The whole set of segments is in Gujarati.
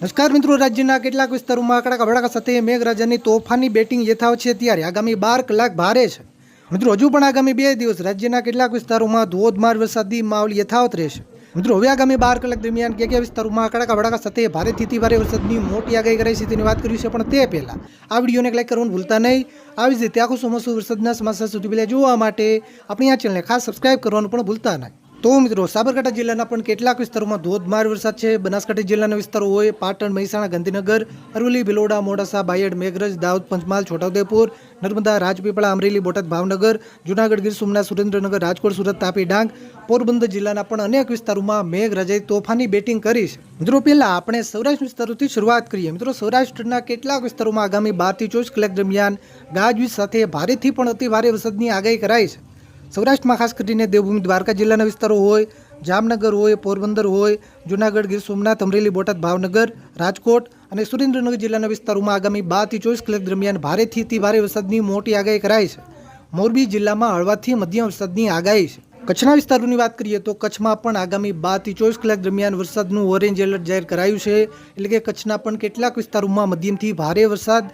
નમસ્કાર મિત્રો, રાજ્યના કેટલાક વિસ્તારોમાં કડાકા ભડાકા સાથે મેઘરાજાની તોફાની બેટિંગ યથાવ છે ત્યારે આગામી બાર કલાક ભારે છે. મિત્રો, હજુ પણ આગામી બે દિવસ રાજ્યના કેટલાક વિસ્તારોમાં ધોધમાર વરસાદી માહોલ યથાવત રહેશે. મિત્રો, હવે આગામી બાર કલાક દરમિયાન કયા કયા વિસ્તારોમાં કડાકા ભડાકા સાથે ભારેથી ભારે વરસાદની મોટી આગાહી કરાઈ છે તેની વાત કરી છે પણ તે પહેલાં આ વિડીયોને લાઈક કરવાનું ભૂલતા નહીં. આવી જ રીતે આખું ચોમાસું વરસાદના સમાચાર સુધી પહેલાં જોવા માટે આપણી આ ચેનલને ખાસ સબસ્ક્રાઈબ કરવાનું પણ ભૂલતા નહીં. તો મિત્રો, સાબરકાંઠા જિલ્લાના પણ કેટલાક વિસ્તારોમાં ધોધમાર વરસાદ છે. બનાસકાંઠા જિલ્લાના વિસ્તારો હોય પાટણ, મહેસાણા, ગાંધીનગર, અરવલ્લી, ભિલોડા, મોડાસા, બાયડ, મેઘરજ, દાહોદ, પંચમહાલ, છોટાઉદેપુર, નર્મદા, રાજપીપળા, અમરેલી, બોટાદ, ભાવનગર, જૂનાગઢ, ગીર સોમનાથ, સુરેન્દ્રનગર, રાજકોટ, સુરત, તાપી, ડાંગ, પોરબંદર જિલ્લાના પણ અનેક વિસ્તારોમાં મેઘરાજાએ તોફાની બેટિંગ કરી છે. મિત્રો, પહેલાં આપણે સૌરાષ્ટ્ર વિસ્તારોથી શરૂઆત કરીએ. મિત્રો, સૌરાષ્ટ્રના કેટલાક વિસ્તારોમાં આગામી બારથી ચોવીસ કલાક દરમિયાન ગાજવીજ સાથે ભારેથી પણ અતિ ભારે વરસાદની આગાહી કરાઈ છે. સૌરાષ્ટ્રમાં ખાસ કરીને દેવભૂમિ દ્વારકા જિલ્લાના વિસ્તારો હોય, જામનગર હોય, પોરબંદર હોય, જૂનાગઢ, ગીર સોમનાથ, અમરેલી, બોટાદ, ભાવનગર, રાજકોટ અને સુરેન્દ્રનગર જિલ્લાના વિસ્તારોમાં આગામી બારથી ચોવીસ કલાક દરમિયાન ભારેથી અતિ ભારે વરસાદની મોટી આગાહી કરાઈ છે. મોરબી જિલ્લામાં હળવાથી મધ્યમ વરસાદની આગાહી છે. કચ્છના વિસ્તારોની વાત કરીએ તો કચ્છમાં પણ આગામી બારથી ચોવીસ કલાક દરમિયાન વરસાદનું ઓરેન્જ એલર્ટ જાહેર કરાયું છે. એટલે કે કચ્છના પણ કેટલાક વિસ્તારોમાં મધ્યમથી ભારે વરસાદ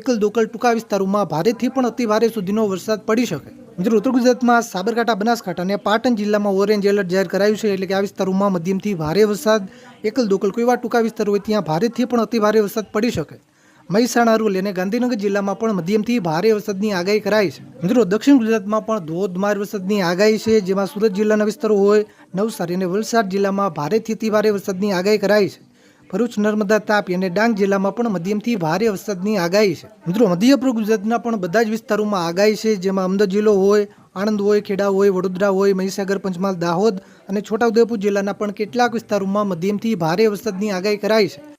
એકલ દોકલ ટૂંકા વિસ્તારોમાં ભારેથી પણ અતિ ભારે સુધીનો વરસાદ પડી શકે. મિત્રો, ઉત્તર ગુજરાતમાં સાબરકાંઠા, બનાસકાંઠા અને પાટણ જિલ્લામાં ઓરેન્જ એલર્ટ જાહેર કરાયું છે એટલે કે આ વિસ્તારોમાં મધ્યમથી ભારે વરસાદ, એકલ દોકલ કોઈ ટૂંકા વિસ્તારો હોય ત્યાં ભારેથી પણ અતિ ભારે વરસાદ પડી શકે. મહેસાણા, અરવલ્લી અને ગાંધીનગર જિલ્લામાં પણ મધ્યમથી ભારે વરસાદની આગાહી કરાઈ છે. મિત્રો, દક્ષિણ ગુજરાતમાં પણ ધોધમાર વરસાદની આગાહી છે, જેમાં સુરત જિલ્લાના વિસ્તારો હોય, નવસારી અને વલસાડ જિલ્લામાં ભારેથી અતિ ભારે વરસાદની આગાહી કરાઈ છે. ભરૂચ નર્મદા તાપી અને ડાંગ જિલ્લામાં પણ મધ્યમથી ભારે વરસાદની આગાહી છે. મિત્રો, મધ્ય પૂર્વ ગુજરાતના પણ બધા જ વિસ્તારોમાં આગાહી છે, જેમાં અમદાવાદ જિલ્લો હોય, આણંદ હોય, ખેડા હોય, વડોદરા હોય, મહીસાગર, પંચમહાલ, દાહોદ અને છોટાઉદેપુર જિલ્લાના પણ કેટલાક વિસ્તારોમાં મધ્યમથી ભારે વરસાદની આગાહી કરાઈ છે.